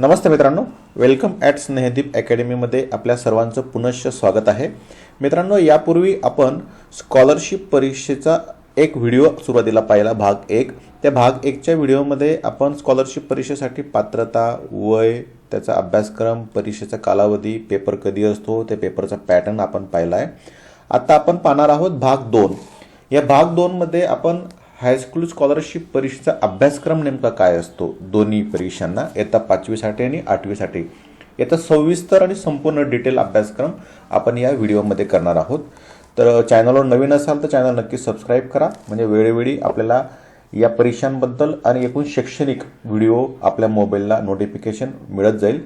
नमस्ते मित्रांनो. Welcome at Snehdeep अकॅडमीमध्ये आपल्या सर्वांचं पुनश्च स्वागत आहे. मित्रांनो यापूर्वी आपण स्कॉलरशिप परीक्षेचा एक व्हिडिओ सुरुवातीला पाहिला भाग एक. त्या भाग एकच्या व्हिडिओमध्ये आपण स्कॉलरशिप परीक्षेसाठी पात्रता वय त्याचा अभ्यासक्रम परीक्षेचा कालावधी पेपर कधी असतो त्या पेपरचा पॅटर्न आपण पाहिला आहे आता आपण पाहणार आहोत भाग दोन. या भाग दोनमध्ये आपण हायस्कूल स्कॉलरशिप परीक्षेचा अभ्यासक्रम नेमका काय असतो? दोन्ही परीक्षांना. येत्या पाचवीसाठी आणि आठवीसाठी. याचा सविस्तर आणि संपूर्ण डिटेल अभ्यासक्रम आपण या व्हिडिओमध्ये करणार आहोत. तर चॅनलवर नवीन असाल तर चॅनल नक्की सबस्क्राईब करा. म्हणजे वेळोवेळी आपल्याला या परीक्षांबद्दल आणि एकूण शैक्षणिक व्हिडिओ आपल्या मोबाईलला नोटिफिकेशन मिळत जाईल.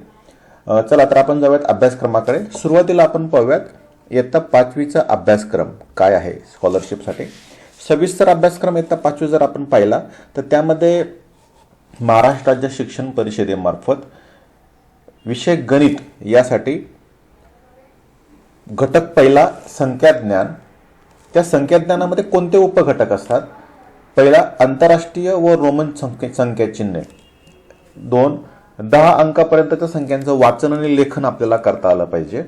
चला तर आपण जाऊयात अभ्यासक्रमाकडे. सुरुवातीला आपण पाहूयात इयत्ता पाचवीचा अभ्यासक्रम काय आहे स्कॉलरशिपसाठी सविस्तर अभ्यासक्रम इयत्ता पाचवी जर आपण पाहिला तर त्यामध्ये महाराष्ट्र राज्य शिक्षण परिषदेमार्फत विषय गणित यासाठी घटक पहिला संख्याज्ञान. त्या संख्याज्ञानामध्ये कोणते उपघटक असतात? पहिला आंतरराष्ट्रीय व रोमन संख्या संख्याचिन्हे. दोन दहा अंकापर्यंतच्या संख्यांचं वाचन आणि लेखन आपल्याला करता आलं पाहिजे.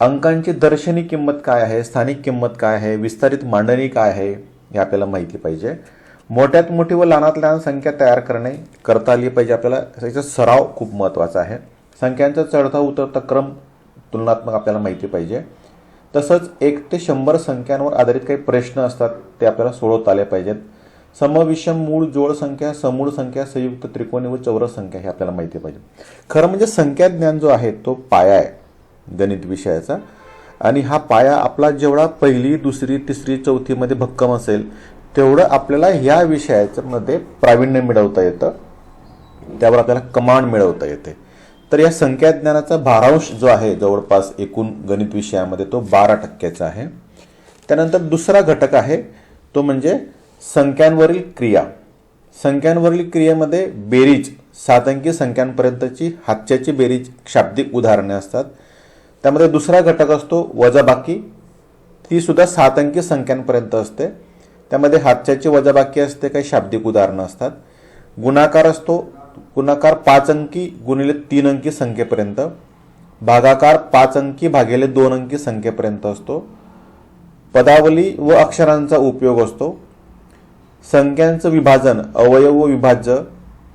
अंकांची दर्शनी किंमत काय आहे? स्थानिक किंमत काय आहे? विस्तारित मांडणी काय आहे? हे आपल्याला माहिती पाहिजे. मोठ्यात मोठी व लहानात लहान संख्या तयार करणे करता आली पाहिजे. आपल्याला याचा सराव खूप महत्त्वाचा आहे. संख्यांचा चढता उतरता क्रम तुलनात्मक आपल्याला माहिती पाहिजे. तसंच एक ते शंभर संख्यांवर आधारित काही प्रश्न असतात ते आपल्याला सोडवता आले पाहिजेत. समविषम मूळ जोड संख्या समूळ संख्या संयुक्त त्रिकोणी व चौरस संख्या हे आपल्याला माहिती पाहिजे. खरं म्हणजे संख्या ज्ञान जो आहे तो पाया आहे गणित विषयाचा. आणि हा पाया आपला जेवढा पहिली दुसरी तिसरी चौथीमध्ये भक्कम असेल तेवढं आपल्याला ह्या विषयाच्यामध्ये प्राविण्य प्रावीण्य मिळवता येतं. त्यावर आपल्याला कमांड मिळवता येते. तर या संख्याज्ञानाचा भारांश जो आहे जवळपास एकूण गणित विषयामध्ये तो बारा टक्क्याचा आहे. त्यानंतर दुसरा घटक आहे तो म्हणजे संख्यांवरील क्रिया. संख्यांवरील क्रियेमध्ये बेरीज सात अंकी संख्यांपर्यंतची हातच्याची बेरीज शाब्दिक उदाहरणे असतात. त्यामध्ये दुसरा घटक असतो वजाबाकी. ती सुद्धा सात अंकी संख्यांपर्यंत असते. त्यामध्ये हातच्याची वजाबाकी असते काही शाब्दिक उदाहरणं असतात. गुणाकार असतो गुणाकार पाच अंकी गुणिले तीन अंकी संख्येपर्यंत. भागाकार पाच अंकी भागिले दोन अंकी संख्येपर्यंत असतो. पदावली व अक्षरांचा उपयोग असतो. संख्यांचं विभाजन अवयव विभाज्य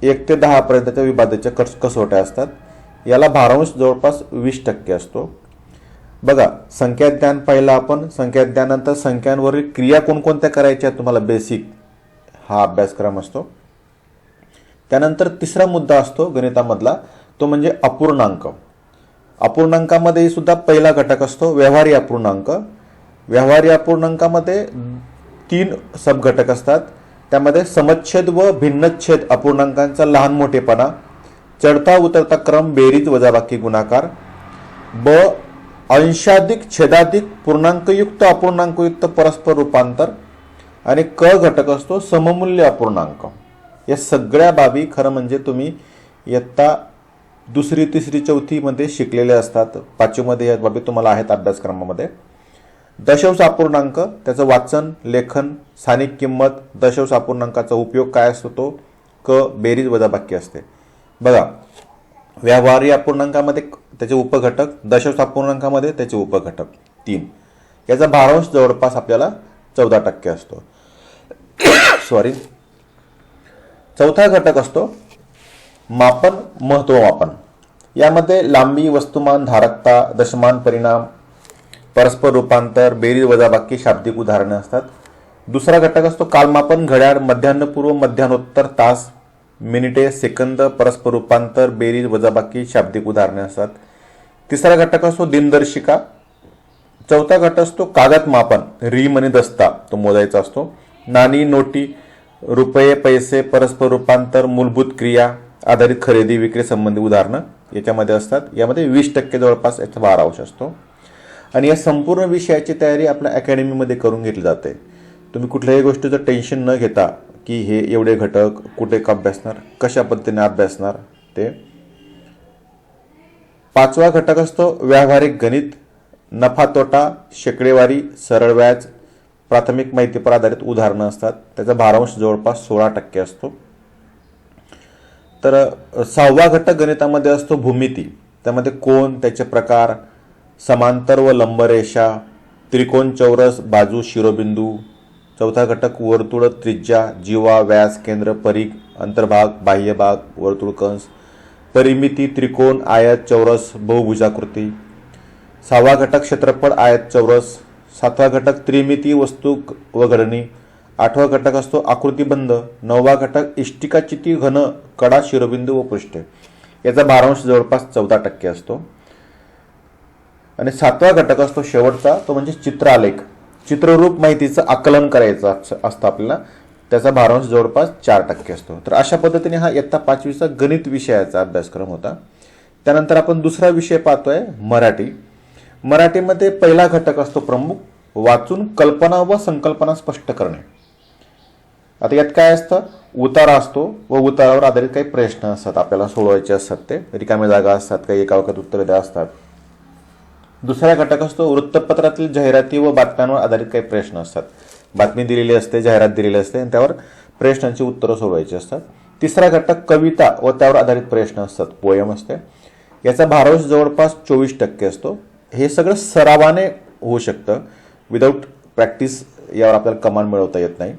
एक ते दहापर्यंतच्या विभाज्याच्या कस कसोट्या असतात. याला भारांश जवळपास वीस टक्के असतो. बघा संख्याज्ञान पाहिलं आपण. संख्याज्ञानानंतर संख्यांवरील क्रिया कोणकोणत्या करायच्या तुम्हाला? बेसिक हा अभ्यासक्रम असतो. त्यानंतर तिसरा मुद्दा असतो गणितामधला. तो म्हणजे अपूर्णांक. अपूर्णांकामध्ये सुद्धा पहिला घटक असतो व्यवहारी अपूर्णांक. व्यवहारी अपूर्णांकामध्ये तीन सबघटक असतात. त्यामध्ये समच्छेद व भिन्नच्छेद अपूर्णांकांचा लहान मोठेपणा. चढता उतरता क्रम बेरीज वजाबाकी गुणाकार. ब अंशाधिक छेदाधिक पूर्णांकयुक्त अपूर्णांकयुक्त परस्पर रूपांतर. आणि क घटक असतो सममूल्य अपूर्णांक. या सगळ्या बाबी खरं म्हणजे तुम्ही इयत्ता दुसरी तिसरी चौथीमध्ये शिकलेले असतात. पाचवीमध्ये या बाबी तुम्हाला आहेत अभ्यासक्रमामध्ये. दशांश अपूर्णांक त्याचं वाचन लेखन स्थानिक किंमत दशांश अपूर्णांकाचा उपयोग काय असतो तो? क बेरीज वजाबाकी असते. बघा व्यावहारी अपूर्णांकामध्ये त्याचे उपघटक दशांश अपूर्णांकामध्ये त्याचे उपघटक तीन. याचा भारांश जवळपास आपल्याला चौदा टक्के असतो. सॉरी चौथा घटक असतो मापन महत्वमापन यामध्ये लांबी वस्तुमान धारकता दशमान परिणाम परस्पर रूपांतर बेरीज वजाबाकी शाब्दिक उदाहरणे असतात. दुसरा घटक असतो कालमापन घड्याळ मध्यान्नपूर्व मध्यान्होत्तर तास मिनिटे सेकंद परस्पर रूपांतर बेरीज वजाबाकी शाब्दिक उदाहरणे असतात. तिसरा घटक असतो दिनदर्शिका. चौथा घटक असतो कागद मापन रीम आणि दस्ता तो मोजायचा असतो. नाणी नोटी रुपये पैसे परस्पर रूपांतर मूलभूत क्रिया आधारित खरेदी विक्री संबंधी उदाहरणं याच्यामध्ये असतात. यामध्ये वीस टक्के जवळपास याचा भारांश असतो. आणि या संपूर्ण विषयाची तयारी आपल्या अकॅडमीमध्ये करून घेतली जाते. तुम्ही कुठल्याही गोष्टीचं टेन्शन न घेता की हे एवढे घटक कुठे का अभ्यासणार कशा पद्धतीने अभ्यासणार ते. पाचवा घटक असतो व्यावहारिक गणित नफा तोटा शेकडेवारी सरळ व्याज प्राथमिक माहितीपर आधारित उदाहरणं असतात. त्याचा भारांश जवळपास सोळा टक्के असतो. तर सहावा घटक गणितामध्ये असतो भूमिती. त्यामध्ये कोण त्याचे प्रकार समांतर व लंबरेषा त्रिकोण चौरस बाजू शिरोबिंदू चौथा घटक वर्तुळ त्रिज्या जीवा व्यास केंद्र परीघ अंतर्भाग बाह्यभाग वर्तुळ कंस परिमिती त्रिकोण आयत चौरस बहुभुजाकृती. सहावा घटक क्षेत्रफळ आयत चौरस. सातवा घटक त्रिमिती वस्तू व आठवा घटक असतो आकृतिबंध. नववा घटक इष्टिकाचिती घन कडा शिरोबिंदू व पृष्ठ. याचा भारांश जवळपास चौदा टक्के असतो. आणि सातवा घटक असतो शेवटचा तो म्हणजे चित्रालेख. चित्ररूप माहितीचं आकलन करायचं असतं आपल्याला. त्याचा भारांश जवळपास चार टक्के असतो. तर अशा पद्धतीने हा इयत्ता पाचवीचा गणित विषयाचा अभ्यासक्रम होता. त्यानंतर आपण दुसरा विषय पाहतोय मराठी. मराठीमध्ये पहिला घटक असतो प्रमुख वाचून कल्पना व संकल्पना स्पष्ट करणे. आता यात काय असतं? उतारा असतो व उतारावर आधारित काही प्रश्न असतात. आपल्याला सोडवायचे असतात ते. रिकाम्या जागा असतात काही एका वखत उत्तरे द्या असतात. दुसरा घटक असतो वृत्तपत्रातील जाहिराती व बातम्यांवर आधारित काही प्रश्न असतात. बातमी दिलेली असते जाहिरात दिलेली असते आणि त्यावर प्रश्नांची उत्तरं सोडवायची असतात. तिसरा घटक कविता व त्यावर आधारित प्रश्न असतात. पोयम असते. याचा भारांश जवळपास चोवीस टक्के असतो. हे सगळं सरावाने होऊ शकतं. विदाऊट प्रॅक्टिस यावर आपल्याला कमांड मिळवता येत नाही.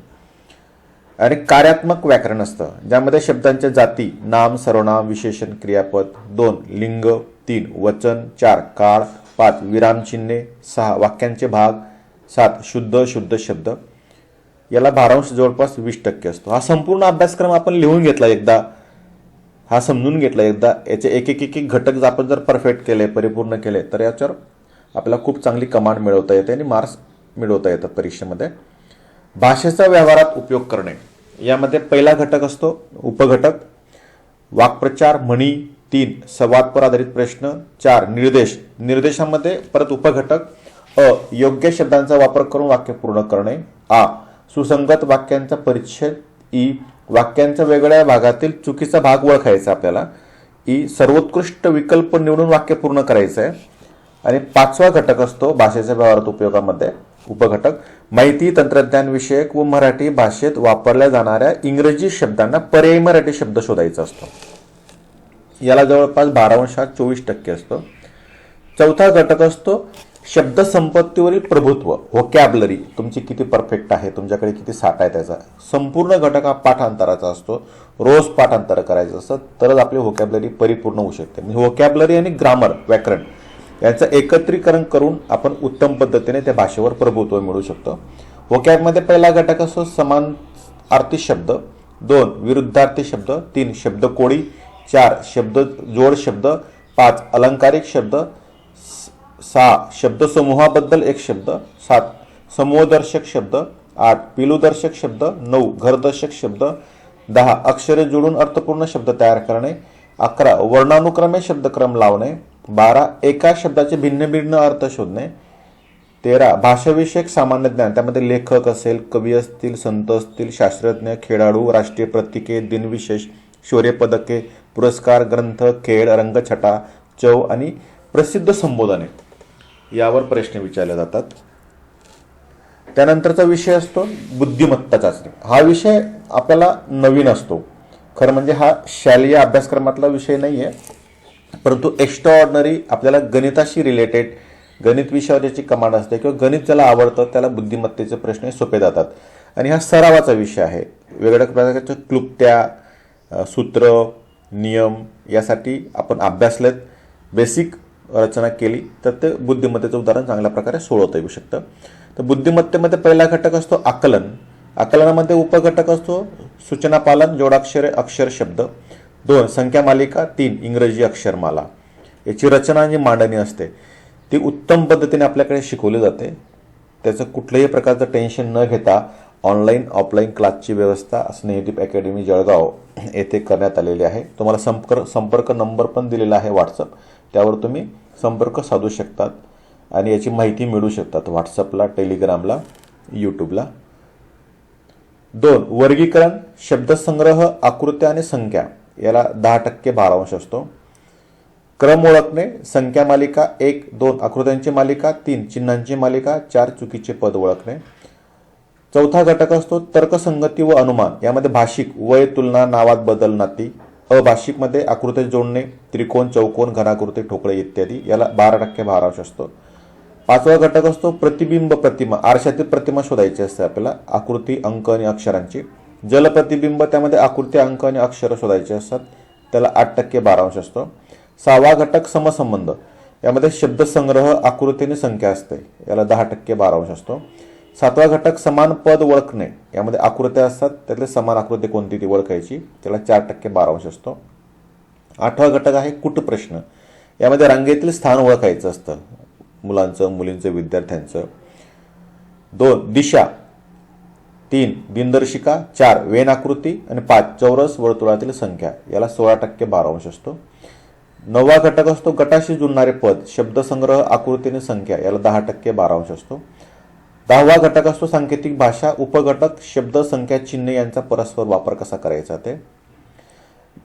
आणि कार्यात्मक व्याकरण असतं ज्यामध्ये शब्दांच्या जाती नाम सर्वनाम विशेषण क्रियापद दोन लिंग तीन वचन चार काळ पाच. विरामचिन्हे सहा. वाक्यांचे भाग. सात. शुद्ध शुद्ध शब्द. याला भारांश जवळपास वीस टक्के असतो. हा संपूर्ण अभ्यासक्रम आपण लिहून घेतला एकदा. हा समजून घेतला एकदा. याचे एक एक एक एक घटक जर आपण जर परफेक्ट केले परिपूर्ण केले तर याच्यावर आपल्याला खूप चांगली कमांड मिळवता येते आणि मार्क्स मिळवता येतात परीक्षेमध्ये. भाषेचा व्यवहारात उपयोग करणे. यामध्ये पहिला घटक असतो उपघटक. वाक्प्रचार म्हणी तीन संवादपर आधारित प्रश्न. चार निर्देश. निर्देशामध्ये परत उपघटक. अ योग्य शब्दांचा वापर करून वाक्य पूर्ण करणे. आ सुसंगत वाक्यांचा परिच्छेद. ई वाक्यांच्या वेगळ्या भागातील चुकीचा भाग ओळखायचा आपल्याला. ई सर्वोत्कृष्ट विकल्प निवडून वाक्य पूर्ण करायचं आहे आणि पाचवा घटक असतो भाषेच्या व्यवहारात उपयोगामध्ये. उपघटक. माहिती तंत्रज्ञान विषयक व मराठी भाषेत वापरल्या जाणाऱ्या इंग्रजी शब्दांना पर्यायी मराठी शब्द शोधायचा असतो. याला जवळपास बारावंश हा चोवीस टक्के असतो. चौथा घटक असतो शब्दसंपत्तीवरील प्रभुत्व व्होकॅबलरी तुमची किती परफेक्ट आहे तुमच्याकडे किती साठा आहे त्याचा. संपूर्ण घटक हा पाठांतराचा असतो. रोज पाठांतर करायचं असतं तरच आपली व्होकॅबलरी परिपूर्ण होऊ शकते. म्हणजे व्होकॅबलरी आणि ग्रामर व्याकरण यांचं एकत्रीकरण करून आपण उत्तम पद्धतीने त्या भाषेवर प्रभुत्व मिळवू शकतो. व्होकॅबमध्ये पहिला घटक असतो समान अर्थी शब्द दोन विरुद्धार्थी शब्द तीन शब्दकोडी चार शब्द जोड शब्द पाच अलंकारिक शब्द सहा शब्दसमूहाबद्दल एक शब्द सात समूहदर्शक शब्द आठ पिलूदर्शक शब्द नऊ घरदर्शक शब्द दहा अक्षरे जोडून अर्थपूर्ण शब्द तयार करणे अकरा वर्णानुक्रमे शब्दक्रम लावणे बारा एका शब्दाचे भिन्न भिन्न अर्थ शोधणे तेरा भाषाविषयक सामान्य ज्ञान त्यामध्ये लेखक असेल कवी असतील संत असतील शास्त्रज्ञ खेळाडू राष्ट्रीय प्रतीके दिनविशेष शौर्य पदके पुरस्कार ग्रंथ खेळ रंगछटा चव आणि प्रसिद्ध संबोधने यावर प्रश्न विचारले जातात. त्यानंतरचा विषय असतो बुद्धिमत्ता चाचणी. हा विषय आपल्याला नवीन असतो. खरं म्हणजे हा शालेय अभ्यासक्रमातला विषय नाही आहे परंतु एक्स्ट्रा ऑर्डनरी आपल्याला गणिताशी रिलेटेड गणित विषयावर ज्याची कमांड असते किंवा गणित ज्याला आवडतं त्याला बुद्धिमत्तेचे प्रश्न हे सोपे जातात. आणि हा सरावाचा विषय आहे. वेगवेगळ्या प्रकारच्या क्लुप्त्या सूत्र नियम यासाठी आपण अभ्यासलेत बेसिक रचना केली तर ते बुद्धिमत्तेचं उदाहरण चांगल्या प्रकारे सोडवता येऊ शकतं. तर बुद्धिमत्तेमध्ये पहिला घटक असतो आकलन. आकलनामध्ये उपघटक असतो सूचना पालन जोडाक्षरे अक्षर शब्द. दोन संख्या मालिका. तीन इंग्रजी अक्षरमाला. याची रचना आणि मांडणी असते ती उत्तम पद्धतीने आपल्याकडे शिकवली जाते. त्याचं कुठल्याही प्रकारचं टेन्शन न घेता ऑनलाईन ऑफलाईन क्लासची व्यवस्था स्नेहदीप अकॅडमी जळगाव येथे करण्यात आलेली आहे. तुम्हाला संपर्क संपर्क नंबर पण दिलेला आहे व्हॉट्सअप त्यावर तुम्ही संपर्क साधू शकतात आणि याची माहिती मिळू शकतात व्हॉट्सअपला टेलिग्रामला यूट्यूबला दोन वर्गीकरण शब्दसंग्रह आकृत्या आणि संख्या. याला दहा टक्के भारांश असतो. क्रम ओळखणे संख्या मालिका एक दोन आकृत्यांची मालिका तीन चिन्हांची मालिका चार चुकीचे पद ओळखणे. चौथा घटक असतो तर्कसंगती व अनुमान. यामध्ये भाषिक वय तुलना नावात बदल नाती अभाषिकमध्ये आकृती जोडणे त्रिकोण चौकोन घनाकृती ठोकळे इत्यादी. याला बारा टक्के भारांश असतो. पाचवा घटक असतो प्रतिबिंब प्रतिमा. आरशातील प्रतिमा शोधायची असते आपल्याला. आकृती अंक आणि अक्षरांची. जलप्रतिबिंब त्यामध्ये आकृती अंक आणि अक्षर शोधायचे असतात. त्याला आठ टक्के बारांश असतो. सहावा घटक समसंबंध. यामध्ये शब्दसंग्रह आकृती आणि संख्या असते. याला दहा टक्के बारांश असतो. सातवा घटक समान पद ओळखणे. यामध्ये आकृत्या असतात. त्यातले समान आकृती कोणती ती ओळखायची? त्याला चार टक्के बारांश असतो. आठवा घटक आहे कुटप्रश्न. यामध्ये रांगेतील स्थान ओळखायचं असतं. मुलांचं मुलींचं विद्यार्थ्यांचं. दोन दिशा. तीन दिनदर्शिका. चार वेन आकृती. आणि पाच चौरस वर्तुळातील संख्या. याला सोळा टक्के बारांश असतो. नववा घटक असतो गटाशी जुळणारे पद. शब्दसंग्रह आकृती आणि संख्या. याला दहा टक्के बारांश असतो. दहावा घटक असतो सांकेतिक भाषा उपघटक शब्द संख्या चिन्ह यांचा परस्पर वापर कसा करायचा ते.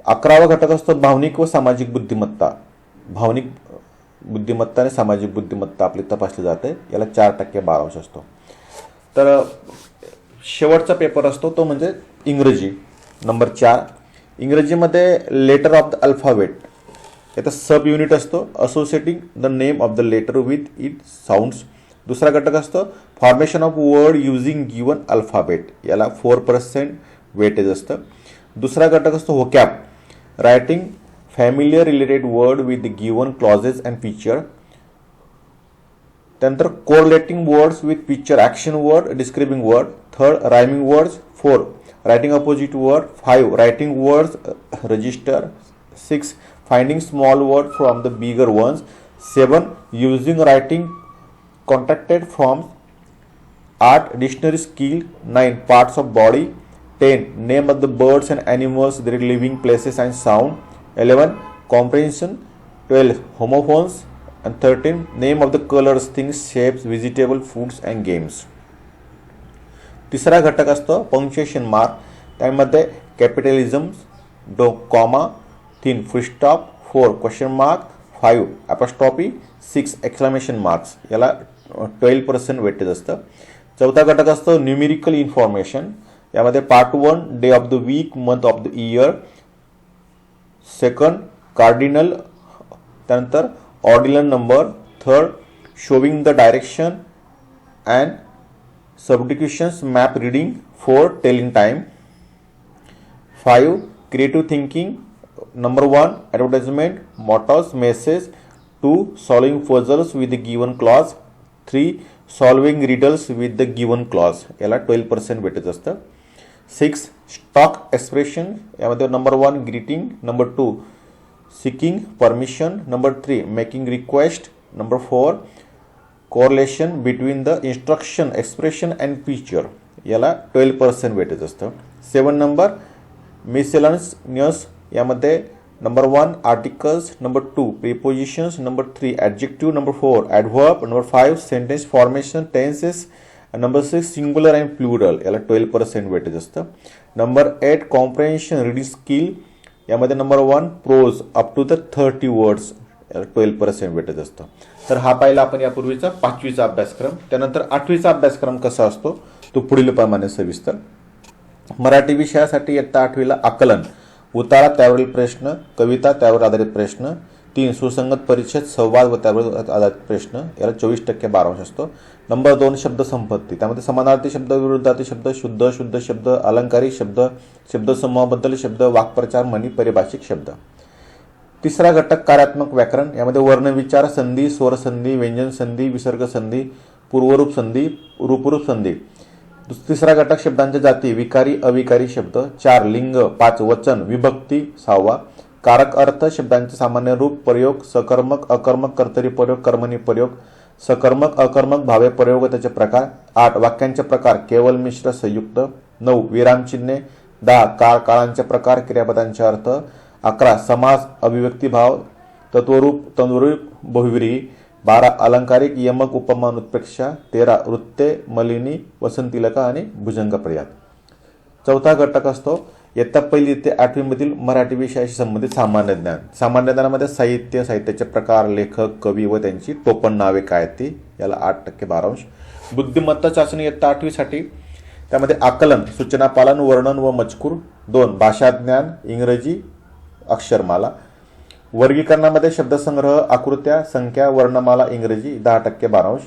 अकरावा घटक असतो भावनिक व सामाजिक बुद्धिमत्ता. भावनिक बुद्धिमत्ता आणि सामाजिक बुद्धिमत्ता आपली तपासली जाते. याला चार टक्के बारांश असतो. तर शेवटचा पेपर असतो तो म्हणजे इंग्रजी. नंबर चार. इंग्रजीमध्ये लेटर ऑफ द अल्फाबेट याचा सब युनिट असतो. Associating the name of the letter with it sounds दुसरा घटक असतो formation of word using given alphabet याला फोर पर्सेंट वेटेज असतं. दुसरा घटक असतो vocab writing familiar related word with given clauses and feature त्यानंतर correlating words with picture action word describing word third rhyming words four writing opposite word five writing words register six finding small word from the bigger ones seven using writing contacted from आठ dictionary skill nine parts of body ten name of the birds and animals their living places and sound eleven comprehension twelve homophones and 13 name of the colors things shapes vegetable foods and games तिसरा घटक असतो punctuation mark त्यामध्ये capitalism डो comma तीन full stop four question mark five apostrophe Six exclamation marks याला twelve percent weightage असतं. चौथा घटक असतो न्यूमेरिकल इन्फॉर्मेशन यामध्ये part one day of the week month of the year second cardinal त्यानंतर ordinal number third showing the direction and subdivisions map reading four telling time five creative thinking number one advertisement mottos message two solving puzzles with the given clause three solving riddles with the given clause. याला twelve percent भेटत असतं. Six stock expression यामध्ये number one greeting number two seeking permission number three making request number four correlation between the instruction expression and picture याला twelve percent भेटत असतं. Seven number miscellaneous यामध्ये number one articles number two prepositions number three adjective number four adverb number five sentence formation tenses number six singular and plural याला twelve percent weightage असतं. Number eight comprehension reading skill यामध्ये number one prose up to the thirty words याला twelve percent weightage असतं. तर हा पाहिला आपण यापूर्वीचा पाचवीचा अभ्यासक्रम. त्यानंतर आठवीचा अभ्यासक्रम कसा असतो? तो पुढील प्रमाणे सविस्तर. मराठी विषयासाठी इयत्ता आठवीला आकलन. उतारा त्यावरील प्रश्न कविता त्यावर आधारित प्रश्न तीन सुसंगत परिच्छेद संवाद व त्यावर आधारित प्रश्न याला चोवीस टक्के बारांश असतो. नंबर दोन शब्द संपत्ती. त्यामध्ये समानार्थी शब्द विरुद्धार्थी शब्द शुद्ध शुद्ध शब्द अलंकारी शब्द शब्दसमूहाबद्दल शब्द वाक्प्रचार म्हणी परिभाषिक शब्द. तिसरा घटक कार्यात्मक व्याकरण. यामध्ये वर्णविचार संधी स्वर संधी व्यंजन संधी विसर्ग संधी पूर्वरूप संधी रूपरूप संधी. तिसरा घटक शब्दांच्या जाती विकारी अविकारी शब्द चार लिंग पाच वचन विभक्ती सहावा कारक अर्थ शब्दांचे सामान्य रूप प्रयोग सकर्मक अकर्मक कर्तरी प्रयोग कर्मणी प्रयोग सकर्मक अकर्मक भावे प्रयोग त्याचे प्रकार आठ वाक्यांचे प्रकार केवल मिश्र संयुक्त नऊ विरामचिन्हे दहा काळ काळांचे प्रकार क्रियापदांचे अर्थ अकरा समास अभिव्यक्ती भाव तत्वरूप तंदुरूप बहुविरी बारा अलंकारिक यमक उपमान उत्प्रेक्षा तेरा वृत्ते मलिनी वसंतिलका आणि भुजंग चौथा घटक असतो इयत्ता पहिली ते आठवीमधील मराठी विषयाशी संबंधित सामान्य ज्ञान. सामान्य ज्ञानामध्ये साहित्य साहित्याचे प्रकार लेखक कवी व त्यांची टोपण नावे काय आहेत ती? याला आठ टक्के बारांश. बुद्धिमत्ता चाचणी इयत्ता आठवीसाठी. त्यामध्ये आकलन सूचना पालन वर्णन व मजकूर. दोन भाषा ज्ञान इंग्रजी अक्षरमाला. वर्गीकरणामध्ये शब्दसंग्रह आकृत्या संख्या वर्णमाला इंग्रजी दहा टक्के बारांश.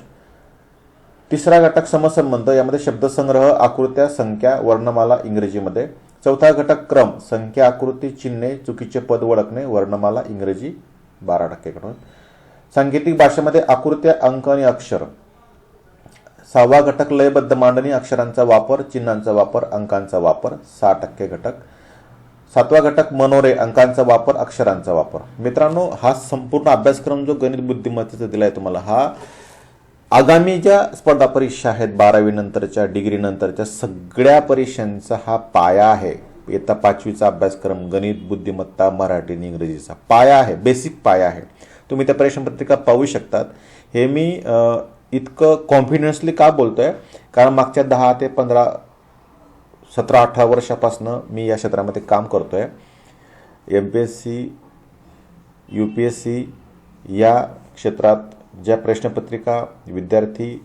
तिसरा घटक समसंबंध यामध्ये शब्दसंग्रह आकृत्या संख्या वर्णमाला इंग्रजीमध्ये. चौथा घटक क्रम संख्या आकृती चिन्हे चुकीचे पद ओळखणे वर्णमाला इंग्रजी बारा टक्के कडून. सांकेतिक भाषेमध्ये आकृत्या अंक आणि अक्षर. सहावा घटक लयबद्ध मांडणी अक्षरांचा वापर चिन्हांचा वापर अंकांचा वापर सहा टक्के घटक. सातवा घटक मनोरे अंकांचा वापर अक्षरांचा वापर. मित्रांनो हा संपूर्ण अभ्यासक्रम जो गणित बुद्धिमत्तेचा दिलाय तुम्हाला हा आगामी ज्या स्पर्धा परीक्षा आहेत बारावी नंतरच्या डिग्री नंतरच्या सगळ्या परीक्षांचा हा पाया आहे. येता पाचवीचा अभ्यासक्रम गणित बुद्धिमत्ता मराठी आणि इंग्रजीचा पाया आहे बेसिक पाया आहे. तुम्ही त्या परीक्षापत्रिका पाहू शकतात. हे मी इतकं कॉन्फिडन्सली का बोलतोय? कारण मागच्या दहा ते पंधरा सतरा अठरा वर्षापासनं मी या क्षेत्रामध्ये काम करतो आहे M P S C U P S C या क्षेत्रात ज्या प्रश्नपत्रिका विद्यार्थी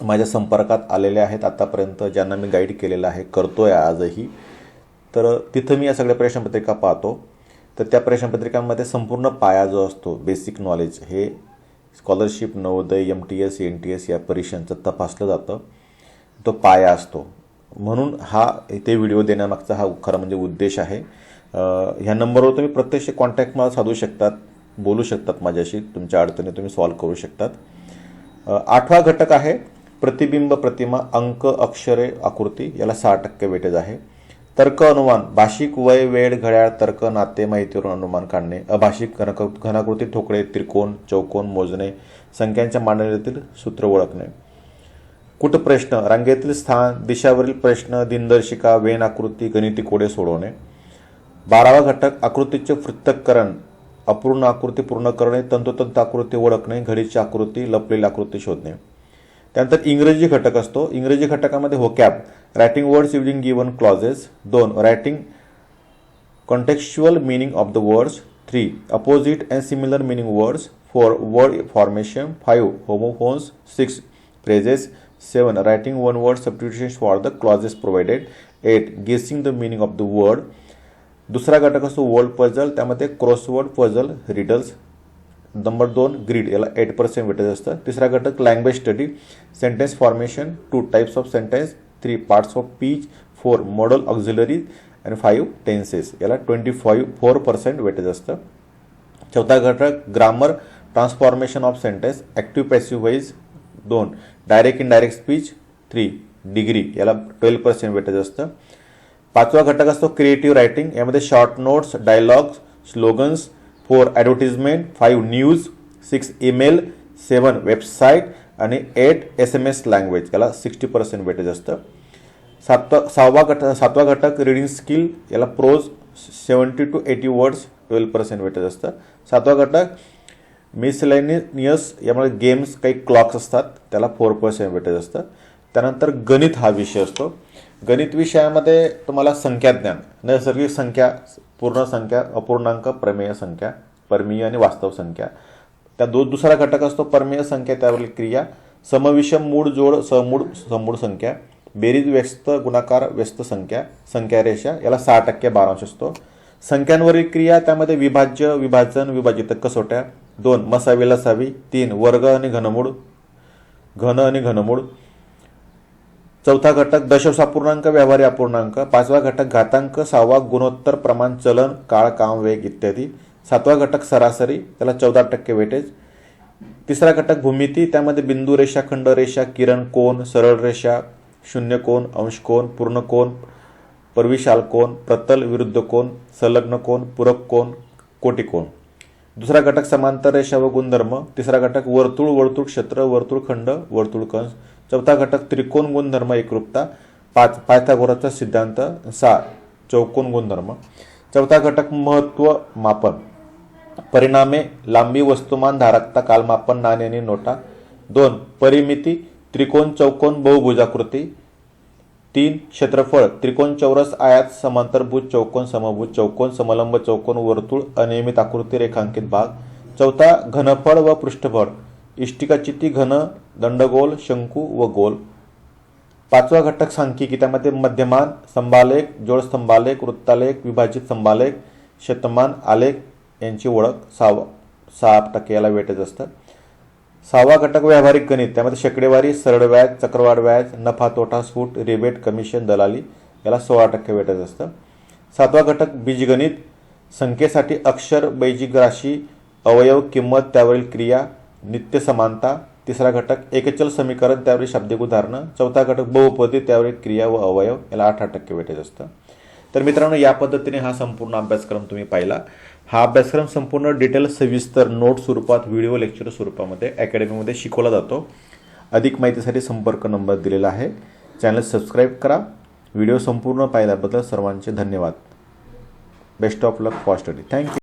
माझ्या संपर्कात आलेले आहेत आतापर्यंत ज्यांना मी गाईड केलेलं आहे करतो आहे आजही तर तिथं मी या सगळ्या प्रश्नपत्रिका पाहतो. तर त्या प्रश्नपत्रिकांमध्ये संपूर्ण पाया जो असतो बेसिक नॉलेज हे scholarship Navodaya M T S N T S या परीक्षांचं तपासलं जातं. तो पाया असतो. म्हणून हा इथे व्हिडिओ देण्यामागचा हा खरा म्हणजे उद्देश आहे. ह्या नंबरवर तुम्ही प्रत्यक्ष कॉन्टॅक्ट मला साधू शकतात बोलू शकतात माझ्याशी तुमच्या अडचणी तुम्ही सॉल्व्ह करू शकतात. आठवा घटक आहे प्रतिबिंब प्रतिमा अंक अक्षरे आकृती याला सहा टक्के वेटेज आहे. तर्क अनुमान भाषिक वय वेळ घड्याळ तर्क नाते माहितीवरून अनुमान काढणे अभाषिक घनक घनाकृती ठोकळे त्रिकोण चौकोन मोजणे संख्यांच्या मांडणीतील सूत्र ओळखणे. कुट प्रश्न? रांगेतील स्थान दिशावरील प्रश्न दिनदर्शिका वेन आकृती गणिती कोडे सोडवणे. बारावा घटक आकृतीचे पृथक्करण. अपूर्ण आकृती पूर्ण करणे तंतोतंत आकृती ओळखणे घडीची आकृती लपलेली आकृती शोधणे. त्यानंतर इंग्रजी घटक असतो. इंग्रजी घटकामध्ये vocab writing words using given clauses दोन writing contextual meaning of the words three opposite and similar meaning words four word formation five homophones six phrases 7 writing one word substitution for the clauses provided. 8 guessing the meaning of the word. दुसरा घटक असतो word puzzle त्यामध्ये crossword puzzle riddles number दोन grid याला eight percent weightage असतं. तिसरा घटक language study sentence formation two types of sentence three parts of speech four modal auxiliaries आणि फाईव्ह टेन्सेस याला twenty five four percent weightage असतं. चौथा घटक grammar transformation of sentence active passive voice दोन direct indirect speech three degree याला twelve percent weightage असतं. पाचवा घटक असतो क्रिएटिव्ह रायटिंग यामध्ये short notes dialogues slogans four advertisement five news six email seven website आणि eight S M S language याला sixty percent weightage असतं. सातवा सहावा घटक सातवा घटक रिडिंग स्किल याला prose seventy two eighty words twelve percent weightage असतं. सातवा घटक मिसलेनियस यामुळे गेम्स काही क्लॉक्स असतात त्याला फोर पर्सेंट वेटेज असतं. त्यानंतर गणित हा विषय असतो. गणित विषयामध्ये तुम्हाला संख्याज्ञान नैसर्गिक संख्या पूर्ण संख्या अपूर्णांक प्रमेय संख्या परमीय आणि वास्तव संख्या. त्या दो दुसरा घटक असतो परमेय संख्या त्यावरील क्रिया. समविषम मूळ जोड समूळ समूळ संख्या. बेरीज व्यस्त गुणाकार व्यस्त संख्या संख्या रेषा याला सहा टक्के बारांश असतो. संख्यांवरील क्रिया त्यामध्ये विभाज्य विभाजन विभाजित कसोट्या दोन मसावी लसावी तीन वर्ग आणि घनमूळ. घन आणि घनमूळ. चौथा घटक दशांश अपूर्णांक व्यवहारी अपूर्णांक. पाचवा घटक घातांक सहावा गुणोत्तर प्रमाण चलन काळ काम वेग इत्यादी. सातवा घटक सरासरी त्याला चौदा टक्के वेटेज. तिसरा घटक भूमिती त्यामध्ये बिंदू रेषा खंड रेषा किरण कोण सरळ रेषा शून्य कोण अंश कोण पूर्ण कोण परविशाल कोण प्रतल विरुद्ध कोण संलग्न कोण पूरक कोण कोटिकोण दुसरा घटक समांतर रेषा व गुणधर्म तिसरा घटक वर्तुळ वर्तुळ क्षेत्र वर्तुळ खंड वर्तुळ कंस. चौथा घटक त्रिकोण गुणधर्म एकरूपता पाच पायथागोराचा सिद्धांत सहा चौकोन गुणधर्म. चौथा घटक महत्त्व मापन. परिणामे लांबी वस्तुमान धारकता कालमापन नाण्याने नोटा. दोन परिमिती त्रिकोण चौकोन बहुभुजाकृती. तीन क्षेत्रफळ त्रिकोण चौरस आयात समांतरभुज चौकोन समभुज चौकोन समलंब चौकोन वर्तुळ अनियमित आकृती रेखांकित भाग. चौथा घनफळ व पृष्ठफळ. इष्टिकाचिती घन दंडगोल शंकू व गोल. पाचवा घटक सांख्यिकी त्यामध्ये मध्यमान संभालेख जोड स्तंभालेख वृत्तालेख विभाजित संभालेख शतमान आलेख यांची ओळख. सहा सहा टक्के याला वेटेज असतं सहावा घटक व्यावहारिक गणित. त्यामध्ये शेकडेवारी सरळ व्याज चक्रवाढ व्याज नफा तोटा सूट रिबेट कमिशन दलाली याला सोळा टक्के वेटेज असतं. सातवा घटक बीजगणित. संख्येसाठी अक्षर बैजिक राशी अवयव किंमत त्यावरील क्रिया नित्य समानता. तिसरा घटक एकचल समीकरण त्यावरील शाब्दिक उदाहरणं. चौथा घटक बहुपदी त्यावरील क्रिया व अवयव याला अठरा टक्के वेटेज असतं. तर मित्रांनो या पद्धतीने हा संपूर्ण अभ्यासक्रम तुम्ही पाहिला. हा अभ्यासक्रम संपूर्ण डिटेल सविस्तर नोट स्वरूपात व्हिडिओ लेक्चर स्वरूपामध्ये अकॅडमीमध्ये शिकवला जातो. अधिक माहितीसाठी संपर्क नंबर दिलेला आहे. चॅनल सबस्क्राईब करा. व्हिडिओ संपूर्ण पाहिल्याबद्दल सर्वांचे धन्यवाद. Best of luck for study. Thank you